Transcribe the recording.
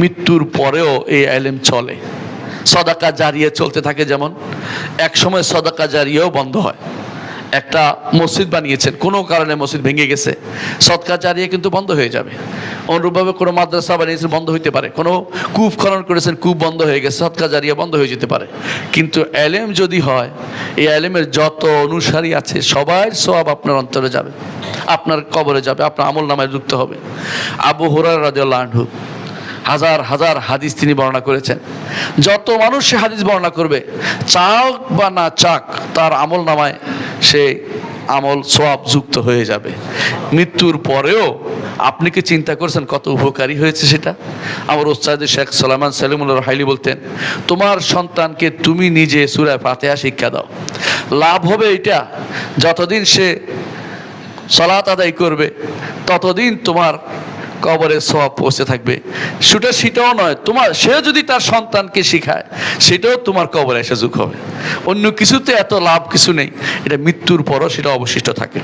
মৃত্যুর পরেও এই এলেম চলে। সদাকা জারিয়ে চলতে থাকে যেমন এক সময় সদাকা জারিয়েও বন্ধ হয়। একটা মসজিদ বানিয়েছেন, কোনো কারণে মসজিদ ভেঙে গেছে। সদকা জারিয়ে কিন্তু বন্ধ হয়ে যাবে। অনুরূপভাবে কোনো মাদ্রাসা বানিয়েছেন, বন্ধ হইতে পারে। কোনো কূপ খনন করেছেন, কূপ বন্ধ হয়ে গেছে সদকা জারিয়া বন্ধ হয়ে যেতে পারে। কিন্তু এলেম যদি হয়, এই এলেমের যত অনুসারী আছে, সবাই সব আপনার অন্তরে যাবে। আপনার কবরে যাবে, আপনার আমল নামায় যুক্ত হবে। আবু হুরার আনহু হাজার হাজার হাদিস তিনি বর্ণনা করেছেন। যত মানুষ সে হাদিস বর্ণনা করবে, চাক বা না চাক, তার আমল নামায় সে আমল সোয়াব যুক্ত হয়ে যাবে। মৃত্যুর পরেও আপনি কি চিন্তা করছেন কত উপকারী হয়েছে সেটা? আমার ওস্তাদ শেখ সালামান সালিমুল্লাহ হাইলি বলতেন, তোমার সন্তানকে তুমি নিজে সুরায় ফাতেহা শিক্ষা দাও। লাভ হবে এটা যতদিন সে সলাত আদায় করবে, ততদিন তোমার কবরে সব পৌঁছে থাকবে। সেটা সেটাও নয়, তোমার সে যদি তার সন্তানকে শিখায়, সেটাও তোমার কবরে এসে যুগ হবে। অন্য কিছুতে এত লাভ কিছু নেই। এটা মৃত্যুর পরও সেটা অবশিষ্ট থাকে।